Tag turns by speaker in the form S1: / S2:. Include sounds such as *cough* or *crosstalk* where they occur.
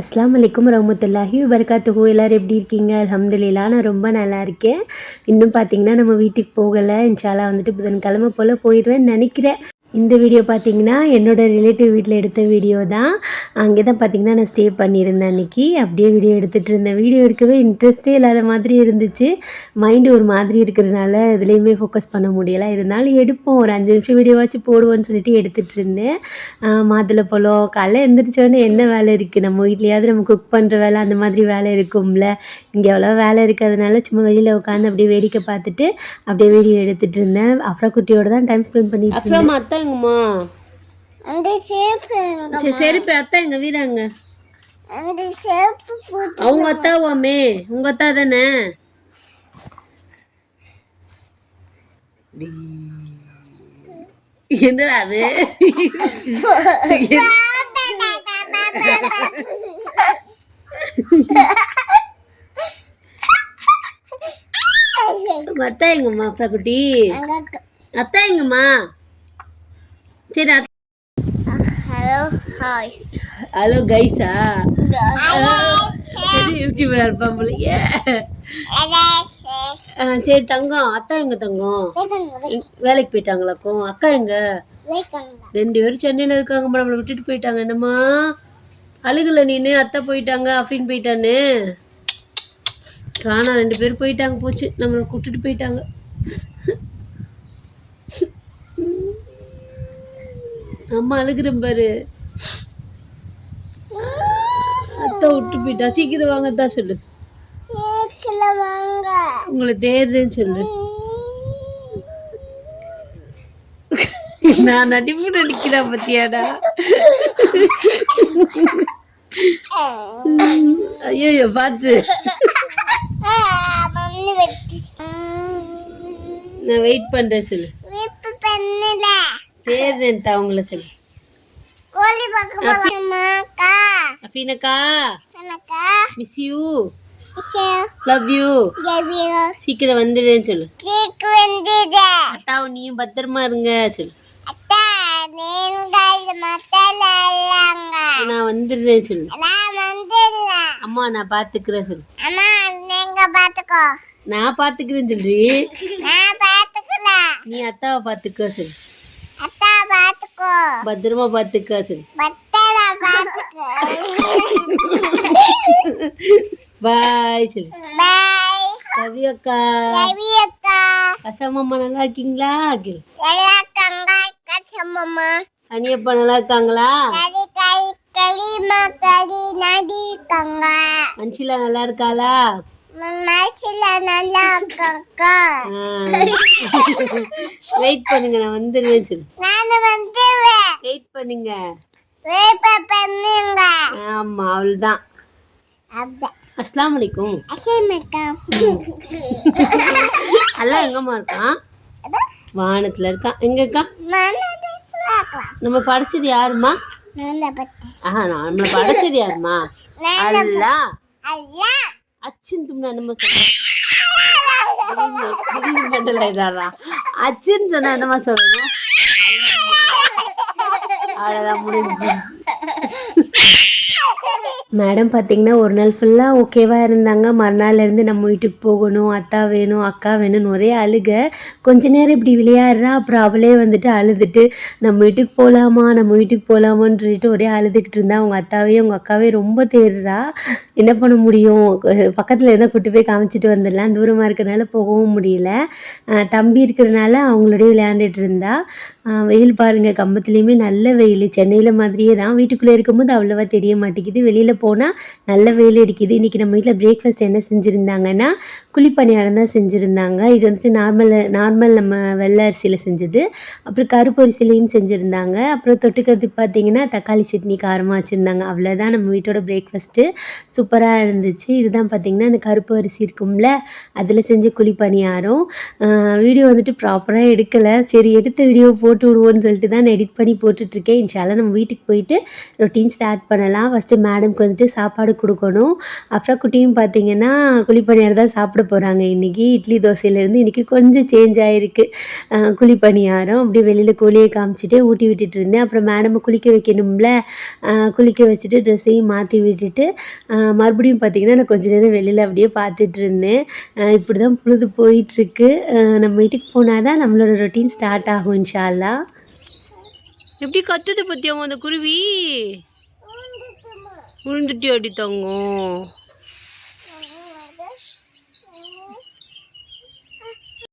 S1: அஸ்லாம் வலைக்கம் ரஹமத்துல்லாஹி வபரகாத்துஹு. எல்லோரும் எப்படி இருக்கீங்க? அலமதுல்லா நான் ரொம்ப நல்லா இருக்கேன். இன்னும் பார்த்தீங்கன்னா நம்ம வீட்டுக்கு போகலை. இன்ஷாலா வந்துட்டு புதன்கிழமை போல் போயிடுவேன் நினைக்கிறேன். இந்த வீடியோ பார்த்தீங்கன்னா என்னோட ரிலேட்டிவ் வீட்டில் எடுத்த வீடியோ தான். அங்கே தான் பார்த்தீங்கன்னா நான் ஸ்டே பண்ணியிருந்தேன் அன்றைக்கி அப்படியே வீடியோ எடுத்துகிட்டு இருந்தேன். வீடியோ எடுக்கவே இன்ட்ரெஸ்டே இல்லாத மாதிரி இருந்துச்சு. மைண்டு ஒரு மாதிரி இருக்கிறதுனால இதுலேயுமே ஃபோக்கஸ் பண்ண முடியலை. இருந்தாலும் எடுப்போம். ஒரு அஞ்சு நிமிஷம் வீடியோவாச்சும் போடுவோன்னு சொல்லிட்டு எடுத்துகிட்டு இருந்தேன். மாதுளை பழம். காலைல எழுந்திரிச்சோடனே என்ன வேலை இருக்குது நம்ம வீட்லையாவது நம்ம குக் பண்ணுற வேலை அந்த மாதிரி வேலை இருக்கும்ல. இங்கே எவ்வளோ வேலை இருக்கிறதுனால சும்மா வெளியில் உட்காந்து அப்படியே வேடிக்கை பார்த்துட்டு அப்படியே வீடியோ எடுத்துகிட்டு இருந்தேன். அஃப்ரா குட்டியோட தான் டைம் ஸ்பெண்ட் பண்ணிட்டு
S2: அப்புறம்
S3: அந்த சேப்பு
S2: சரி செருப்பு அத்தா எங்க வீராங்க
S3: அந்த சேப்பு போட்டு
S2: அவங்க அத்தாவாமே? உங்க அத்தா தானே? என்னடா அது? உங்க அத்தா எங்கம்மா அப்புறம் குட்டி அத்தா எங்கம்மா? சரி
S3: ஹலோ ஹாய்
S2: ஹலோ கைஸா சரி யூடியூப்ல இருப்பான் போலயே ஆ, சரி தங்கம். அத்தா எங்க தங்கம்? வேலைக்கு போயிட்டாங்களாக்கும்? அக்கா எங்க? ரெண்டு பேரும் சென்னையில இருக்காங்க நம்மளை விட்டுட்டு போயிட்டாங்க. என்னம்மா? அழுகல நீனு? அத்தை போயிட்டாங்க அப்படின்னு போயிட்டான்னு? காணா ரெண்டு பேரும் போயிட்டாங்க போச்சு. நம்மளை கூட்டிட்டு போயிட்டாங்க. அம்மா அழுகிற பாரு. அத்தை விட்டு போயிட்டா. சீக்கிரம் வாங்க தான் சொல்லு. உங்களை தேடுறேன்னு சொல்லு. நான் நடிப்பு நடிக்கிறேன் பத்தியாடா. ஐயோ பார்த்து நான் வெயிட் பண்றேன் சொல்லு.
S3: பண்ணல.
S2: தேடுறேன் தா உங்களை சொல்லு.
S3: கோழி
S2: அஃபீனக்கா மிஸ் யூ லவ் யூ சீக்கிரம் வந்துடுறேன்னு சொல்லு. அத்தாவும் நீயும் பத்திரமா இருங்க சொல்லு. நான் வந்துடுறேன் சொல்லு. அம்மா நான் பாத்துக்கிறேன் சொல்லு.
S3: அம்மா நீங்க பாத்துக்கோ
S2: நான் பாத்துக்கிறேன்னு சொல்றி? நீ அத்தாவை பாத்துக்க சொல்லு. பத்திரமா பாத்துக்க சொல்லு பாய் சொல்லு ரவி அக்கா.
S3: ரவி அக்கா.
S2: நல்லா இருக்கீங்களா? கேள்
S3: எல்லா கங்கா கசமம்மா
S2: அனியப்பா நல்லா இருக்காங்களா?
S3: கறிமா கறி நடி கங்கா
S2: அன்ஷிலா நல்லா இருக்காளா?
S3: நல்லா
S2: வெயிட் பண்ணுங்க நான் வந்துடுவேன் சொல்லு
S3: நான் வந்துடுவேன்
S2: வெயிட் பண்ணுங்க.
S3: வேப்ப பண்ணுங்க.
S2: ஆமா அவள்தான். அஸ்லாம் வலைக்கும் எல்லாம் எங்கம்மா இருக்கான் வானத்துல இருக்கான் எங்க இருக்கான் நம்ம படிச்சது யாருமா ஆஹா நம்மள படிச்சது யாருமா அல்லா. அச்சுன்னு தும்னா மெண்டல் ஆயிடுறாரா அச்சுன்னு சொன்னா என்னமா சொல்லணும் அவ்வளோதான் முடிஞ்சு. *laughs*
S1: மேடம் பார்த்தீங்கன்னா ஒரு நாள் ஃபுல்லாக ஓகேவாக இருந்தாங்க. மறுநாள்லேருந்து நம்ம வீட்டுக்கு போகணும் அத்தா வேணும் அக்கா வேணும்னு ஒரே அழுக. கொஞ்ச நேரம் இப்படி விளையாடுறா அப்புறம் அவளே வந்துட்டு அழுதுட்டு நம்ம வீட்டுக்கு போகலாமா நம்ம வீட்டுக்கு போகலாமான்னு சொல்லிட்டு ஒரே அழுதுகிட்டு இருந்தா. அவங்க அத்தாவையும் அவங்க அக்காவையும் ரொம்ப தேடுறா. என்ன பண்ண முடியும்? பக்கத்தில் இருந்தால் கூட்டு போய் காமிச்சிட்டு வந்துடலாம். தூரமாக இருக்கிறனால போகவும் முடியல. தம்பி இருக்கிறதுனால அவங்களோடய விளையாண்டுட்டு இருந்தா. வெயில் பாருங்கள் கம்பத்துலேயுமே நல்ல வெயில். சென்னையில் மாதிரியே தான். வீட்டுக்குள்ளே இருக்கும்போது அவ்வளோவா தெரிய மாட்டேங்குது. வெளியில் போனால் நல்ல வெயில் அடிக்குது. இன்றைக்கி நம்ம வீட்டில் பிரேக்ஃபாஸ்ட் என்ன செஞ்சுருந்தாங்கன்னா குழிப்பணியாரம் தான் செஞ்சுருந்தாங்க. இது வந்துட்டு நார்மல் நார்மல் நம்ம வெள்ளை அரிசியில் செஞ்சது. அப்புறம் கருப்பு அரிசிலையும் செஞ்சுருந்தாங்க. அப்புறம் தொட்டுக்கிறதுக்கு பார்த்தீங்கன்னா தக்காளி சட்னி காரமாக வச்சுருந்தாங்க. அவ்வளோதான் நம்ம வீட்டோட பிரேக்ஃபாஸ்ட்டு சூப்பராக இருந்துச்சு. இதுதான் பார்த்தீங்கன்னா அந்த கருப்பு அரிசி இருக்கும்ல அதில் செஞ்ச குழிப்பணியாரம். வீடியோ வந்துட்டு ப்ராப்பராக எடுக்கலை. சரி எடுத்த வீடியோ போ போட்டு விடுவோன்னு சொல்லிட்டு தான் நான் எடிட் பண்ணி போட்டுட்ருக்கேன். இன்ஷால்லாம் நம்ம வீட்டுக்கு போயிட்டு ரொட்டீன் ஸ்டார்ட் பண்ணலாம். ஃபஸ்ட்டு மேடம்க்கு வந்துட்டு சாப்பாடு கொடுக்கணும். அப்புறம் குட்டியும் பார்த்தீங்கன்னா குழிப்பணியார் தான் சாப்பிட போகிறாங்க இன்றைக்கி இட்லி தோசையிலேருந்து இன்றைக்கி கொஞ்சம் சேஞ்ச் ஆகிருக்கு குழிப்பணியாரம். அப்படியே வெளியில் கோழியை காமிச்சிட்டு ஊட்டி விட்டுட்டு இருந்தேன். அப்புறம் மேடமை குளிக்க வைக்கணும்ல. குளிக்க வச்சுட்டு ட்ரெஸ்ஸையும் மாற்றி விட்டுட்டு மறுபடியும் பார்த்தீங்கன்னா நான் கொஞ்ச நேரம் வெளியில் அப்படியே பார்த்துட்டு இருந்தேன். இப்படி தான் பொழுது போயிட்டுருக்கு நம்ம வீட்டுக்கு போனால் தான் நம்மளோட ரொட்டீன் ஸ்டார்ட் ஆகும் இன்ஷால்லா
S2: எப்படி கத்துது பத்தியாம அந்த குருவி? உழுந்துட்டி அடி தங்கம்?